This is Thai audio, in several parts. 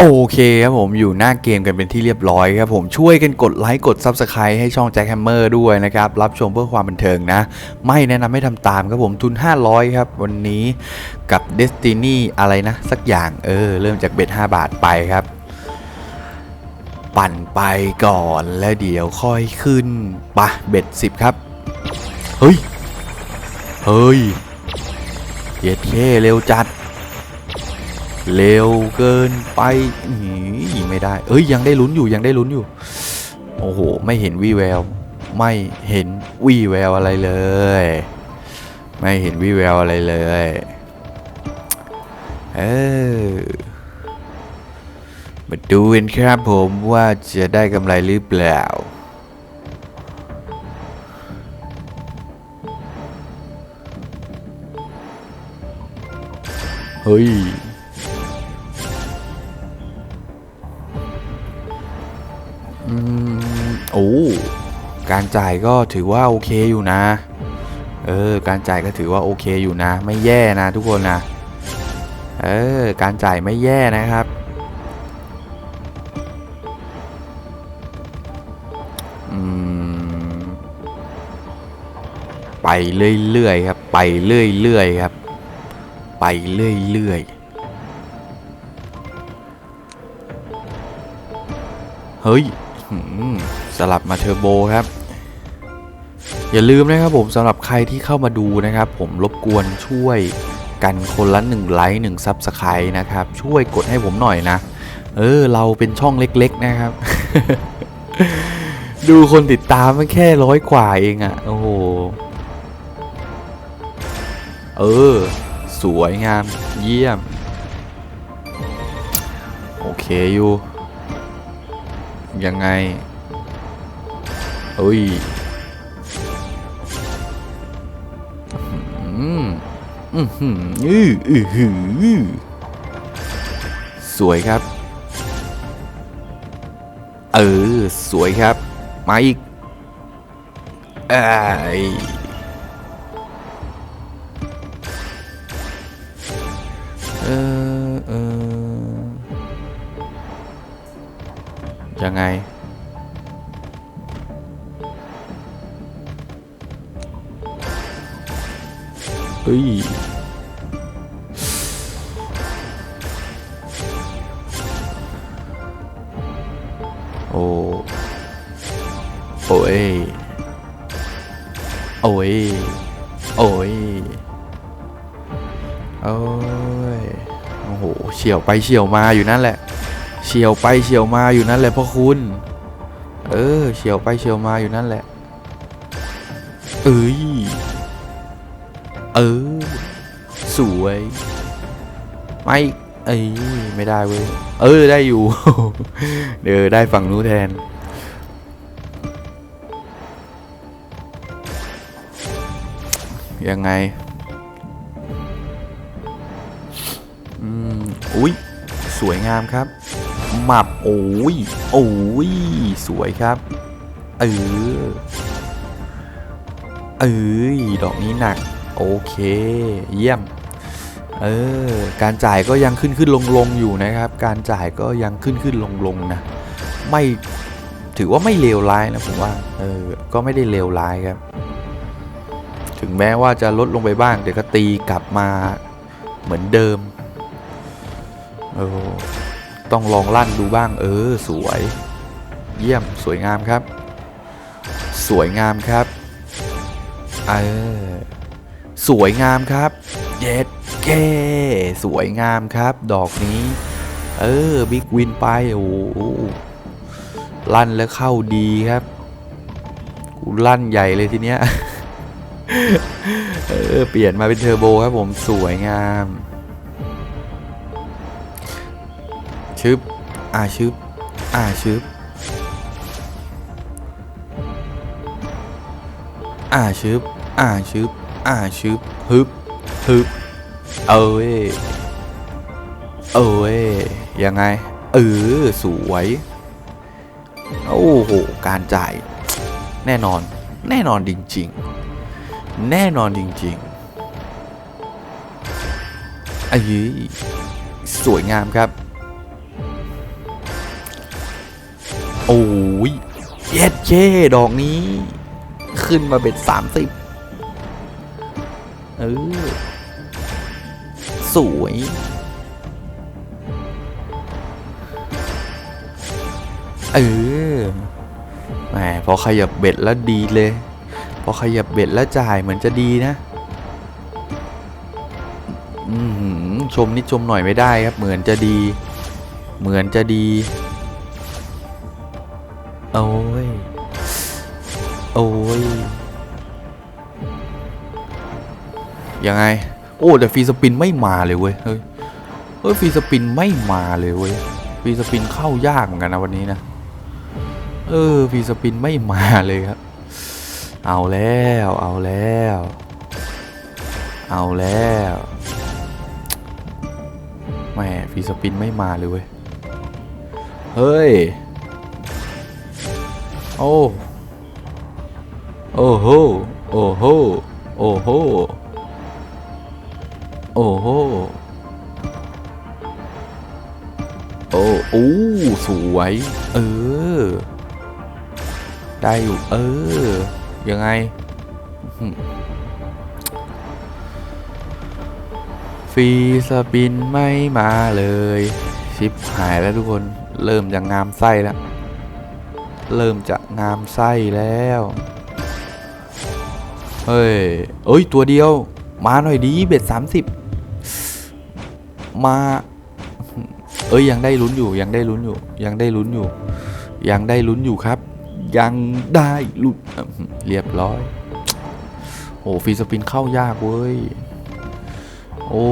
โอเคครับผมอยู่หน้าเกมกันเป็นที่เรียบร้อยครับผมช่วยกันกดไลค์กด Subscribe ให้ช่องแจ็คแฮมเมอร์ด้วยนะครับ รับชมเพื่อความบันเทิงนะ ไม่แนะนำให้ทำตามครับผมทุน 500 ครับ วันนี้กับ Destiny อะไรนะ สักอย่างเออ เริ่มจากเบ็ด5 บาทไปครับ ปั่นไปก่อนแล้วเดี๋ยวค่อยขึ้นปะเบ็ด 10 ครับ เฮ้ย เฮ้ยเย็ดเท่เร็วจัด เร็วเกินไปหืยิงไม่ได้ เอ้ยยังได้ลุ้นอยู่ยังได้ลุ้นอยู่ โอ้โห ไม่เห็นวี่แวว ไม่เห็นวี่แววอะไรเลย ไม่เห็นวี่แววอะไรเลย เออมาดูกันครับผมว่าจะได้กำไรหรือเปล่าเฮ้ย อ้การจ่ายก็ถือว่าโอเคอยู่นะ เออ การจ่ายก็ถือว่าโอเคอยู่นะ ไม่แย่นะทุกคนนะ เออ การจ่ายไม่แย่นะครับอืมไปเรื่อยๆครับ ไปเรื่อยๆครับ ไปเรื่อยๆ เฮ้ย สลับมาเทอร์โบครับ อย่าลืมนะครับผมสำหรับใครที่เข้ามาดูนะครับ ผมรบกวนช่วยกันคนละหนึ่งไลค์หนึ่งซับสไครต์นะครับ ช่วยกดให้ผมหน่อยนะ เออ เราเป็นช่องเล็กๆนะครับ ดูคนติดตามมันแค่ร้อยกว่าเองอะ่ะ โอ้โห เออ สวยงาม เยี่ยม โอเคอยู่ ยังไง เอ้ยอืมอือหืออื้ออื้อหือสวยครับ เออ สวยครับ มาอีกไอเออเออยังไง เฮ้ยโอ้โอ้ยโอ้ยโอ้ยโอ้ยโอ้โหเฉียวไปเฉียวมาอยู่นั่นแหละเฉียวไปเฉียวมาอยู่นั่นแหละพ่อคุณ เออเฉียวไปเฉียวมาอยู่นั่นแหละเอ้ย เออ สวยไม่เอ้ยไม่ได้เว้ย เออได้อยู่ เดี๋ยวได้ฝั่งนู้นแทน ยังไง อืมอุ้ยสวยงามครับ หมับโอ้ยโอ้ยสวยครับ เออ เอ้ยดอกนี้หนัก โอเค เยี่ยม เออ การจ่ายก็ยังขึ้นขึ้นลงลงอยู่นะครับ การจ่ายก็ยังขึ้นขึ้นลงลงนะ ไม่ถือว่าไม่เลวร้ายนะผมว่า เออ ก็ไม่ได้เลวร้ายครับ ถึงแม้ว่าจะลดลงไปบ้าง แต่ก็ตีกลับมาเหมือนเดิม เออ ต้องลองลั่นดูบ้าง เออ สวย เยี่ยม สวยงามครับ สวยงามครับ เออ สวยงามครับเย็ดเก้สวยงามครับ ดอกนี้ เออบิ๊กวินไปโอ้ลั่นแล้วเข้าดีครับกูลั่นใหญ่เลยทีเนี้ยเออเปลี่ยนมาเป็นเทอร์โบครับผมสวยงามชึบอ่าชึบอ่าชึบอ่าชึบอ่าชึบ อ่าชึบฮึบฮึบเอ้ยเอ้ยยังไง เออ สวย โอ้โห การจ่าย แน่นอน แน่นอนจริง ๆ แน่นอนจริงๆไอ้ยสวยงามครับ โอ้ยเย็ดเช่ดอกนี้ ขึ้นมาเป็นสามสิบ เออ สวย เออแหมพอขยับเบ็ดแล้วดีเลย พอขยับเบ็ดแล้วจ่ายเหมือนจะดีนะอือหือชมนิดชมหน่อยไม่ได้ครับ เหมือนจะดี เหมือนจะดีโอ้ย โอ้ย ยังไง โอ้แต่ฟรีสปินไม่มาเลยเว้ย เฮ้ยเฮ้ยฟรีสปินไม่มาเลยเว้ยฟรีสปินเข้ายากเหมือนกันนะวันนี้นะ เออฟรีสปินไม่มาเลยครับ เอาแล้ว เอาแล้ว เอาแล้วแหมฟรีสปินไม่มาเลยเว้ย เฮ้ย โอ้ โอ้โห โอ้โห โอ้โห โอ้โหโอ้อู้สวย เออ ได้อยู่ เออ ยังไง ฟรีสปินไม่มาเลย ชิปหายแล้วทุกคน เริ่มจะงามไส้แล้ว เริ่มจะงามไส้แล้ว เฮ้ย เอ้ย ตัวเดียว มาหน่อยดี เบ็ดสามสิบ มา เอ้ยยังได้ลุ้นอยู่ยังได้ลุ้นอยู่ ยังได้ลุ้นอยู่ ยังได้ลุ้นอยู่ครับ ยังได้ลุ้นเรียบร้อยโอ้ฟรีสปินเข้ายากเว้ย โอ้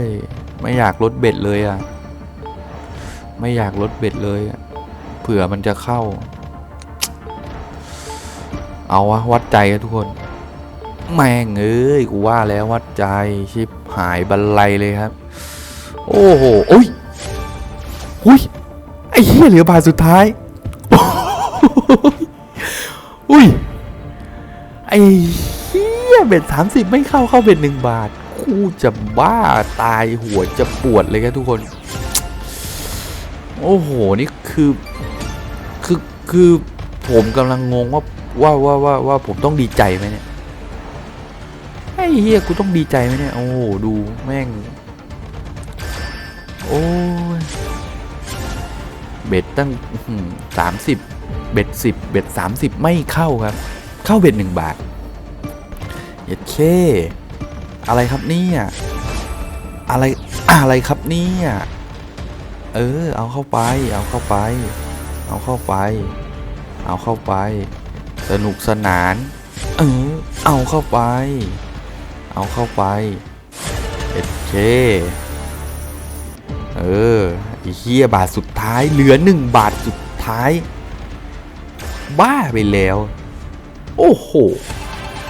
ย ไม่อยากลดเบ็ดเลยอะไม่อยากลดเบ็ดเลยเผื่อมันจะเข้า เอาวะวัดใจกันทุกคน แม่งเอ้ยกูว่าแล้ววัดใจชิบหายบันไลเลยครับ โอ้โหโอ้ยหุยไอ้เหี้ยเหลือบาทสุดท้ายอุ้ยไอ้เหี้ยเบ็ดสามสิบไม่เข้าเข้าเบ็ดหนึ่งบาทกูจะบ้าตายหัวจะปวดเลยครับทุกคน โอ้โหนี่คือคือคือผมกำลังงงว่าว่าว่าว่าว่าผมต้องดีใจไหมเนี่ยไอ้เฮียกูต้องดีใจไหมเนี่ยโอ้โหดูแม่ง โอ้ย เบ็ดตั้งสามสิบเบ็ดสิบเบ็ดสามสิบไม่เข้าครับ เข้าเบ็ดหนึ่งบาทเย็ดเค อะไรครับเนี่ยอะไรอะไรครับเนี่ยเออ เอาเข้าไป เอาเข้าไป เอาเข้าไป เอาเข้าไป สนุกสนาน เออ เอาเข้าไป เอาเข้าไปเอ็ดเค เออไอ้เฮียบาทสุดท้ายเหลือหนึ่งบาทสุดท้าย บ้าไปแล้ว โอ้โห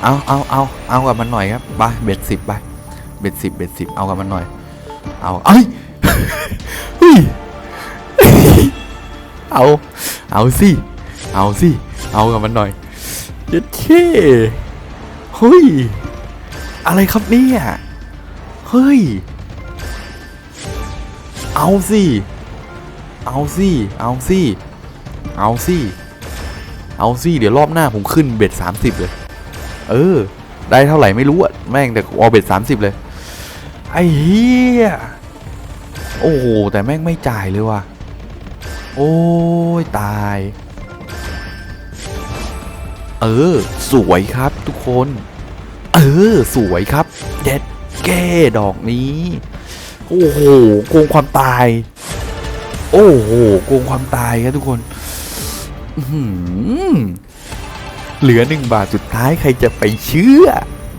เอาเอาเอาเอากับมันหน่อยครับไปเบ็ดสิบไปเบ็ดสิบเบ็ดสิบเอากับมันหน่อย เอาเอ้ยเฮ้ยเอา เอาสิ เอาสิ เอากับมันหน่อยเย็ดเท่เฮ้ย อะไรครับเนี่ย เฮ้ย เอาสิ เอาสิ เอาสิ เอาสิ เอาสิ เดี๋ยวรอบหน้าผมขึ้นเบ็ดสามสิบเลย เออ ได้เท่าไหร่ไม่รู้อะแม่งแต่เอาเบ็ดสามสิบเลย ไอ้เหี้ยโอ้โห แต่แม่งไม่จ่ายเลยว่ะ โอ้ยตาย เออ สวยครับทุกคน เออ สวยครับ เด็ดแก้ดอกนี้ โอ้โหโกงความตาย โอ้โหโกงความตายครับทุกคนเหลือหนึ่งบาทสุดท้ายใครจะไปเชื่อ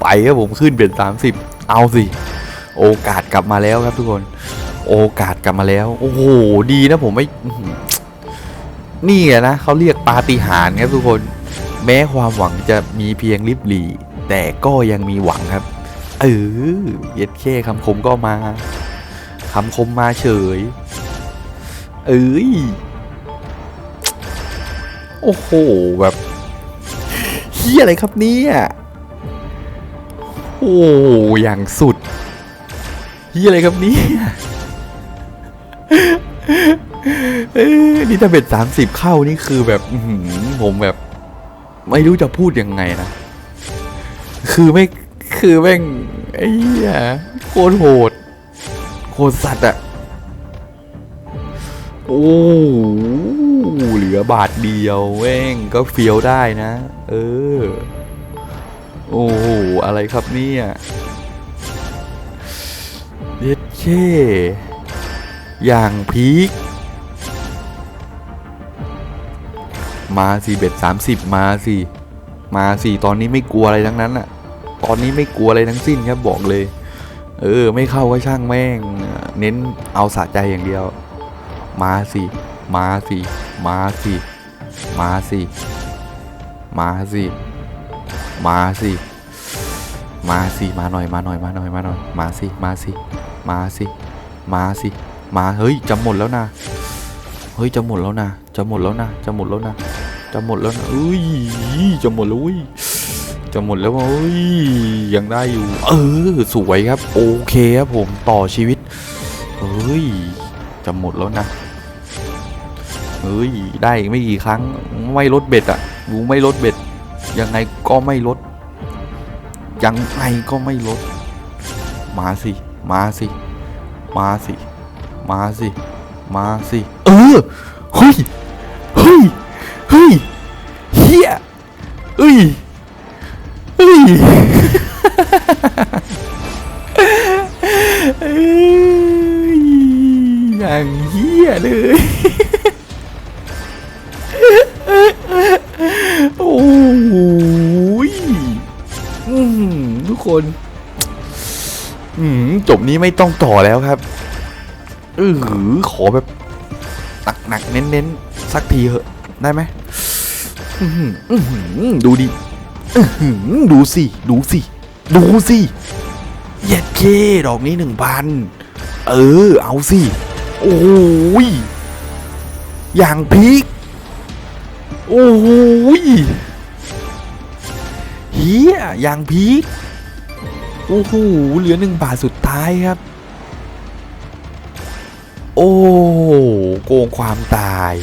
ไปครับผมขึ้นเป็นสามสิบเอาสิ โอกาสกลับมาแล้วครับทุกคน โอกาสกลับมาแล้ว โอ้โหดีนะผมไม่อื้อหือนี่นะเขาเรียกปาฏิหาริย์ครับทุกคน แม้ความหวังจะมีเพียงลิบหลีแต่ก็ยังมีหวังครับ เออเย็ดแค่คำคมก็มา คำคมมาเฉย เอ้ย โอ้โห แบบเฮียอะไรครับเนี่ยโอ้อย่างสุดเฮียอะไรครับเนี่ยนี่ถ้าเป็นสามสิบเข้านี่คือแบบผมแบบ ไม่รู้จะพูดยังไงนะ คือไม่ คือแม่งไอ้เหี้ยโคตรโหด ตรสัตว์อะโอ้เหลือบาทเดียวแม่งก็เฟี้ยวได้นะ เออ โอ้โห อะไรครับเนี่ยเด็ดเช่อย่างพีคมาสิเบ็ดสามสิบมาสิมาสิตอนนี้ไม่กลัวอะไรทั้งนั้นอะตอนนี้ไม่กลัวอะไรทั้งสิ้นครับบอกเลย เออ ไม่เข้าก็ช่างแม่ง เน้นเอาสะใจอย่างเดียว มาสิ มาสิ มาสิ มาสิ มาสิ มาสิ มาสิ มาหน่อย มาหน่อย มาหน่อย มาหน่อย มาสิ มาสิ มาสิ มาสิ มา เฮ้ย จะหมดแล้วนะ เฮ้ย จะหมดแล้วนะ จะหมดแล้วนะ จะหมดแล้วนะ จะหมดแล้วนะเอ้ย จะหมดแล้วเว้ย จะหมดแล้วเว้ยยังได้อยู่ เออ สวยครับ โอเคครับผมต่อชีวิตเฮ้ยจะหมดแล้วนะเฮ้ยได้อีกไม่กี่ครั้งไม่ลดเบ็ดอะกูไม่ลดเบ็ด ยังไงก็ไม่ลด ยังไงก็ไม่ลด มาสิ มาสิ มาสิ มาสิ มาสิ เออเฮ้ย ไม่ต้องต่อแล้วครับเออขอแบบหนักๆเน้นๆสักทีเหอะได้ไหมดูดิดูสิดูสิดูสิเย็ดเคดอกนี้หนึ่งพันเออ เอาสิ โอ้ย อย่างพีคโอ้ยเฮียอย่างพีค โอ้โหเหลือหนึ่งบาทสุดท้ายครับ โอ้โกงความตาย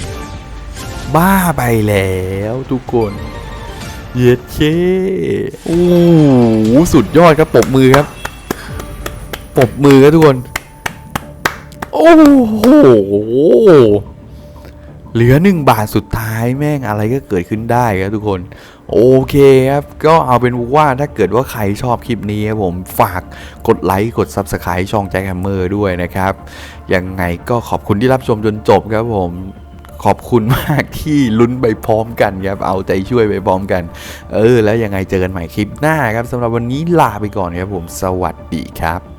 บ้าไปแล้วทุกคน เย็ดเช่โอ้โหสุดยอดครับปบมือครับปบมือครับทุกคน โอ้โห เหลือหนึ่งบาทสุดท้ายแม่งอะไรก็เกิดขึ้นได้ครับทุกคน โอเคครับ ก็เอาเป็นว่าถ้าเกิดว่าใครชอบคลิปนี้ครับผมฝากกดไลค์กด Subscribe ช่องแจ็คแฮมเมอร์ด้วยนะครับ ยังไงก็ขอบคุณที่รับชมจนจบครับผมขอบคุณมากที่ลุ้นไปพร้อมกันครับเอาใจช่วยไปพร้อมกัน เออ แล้วยังไงเจอกันใหม่คลิปหน้าครับสำหรับวันนี้ลาไปก่อนครับผมสวัสดีครับ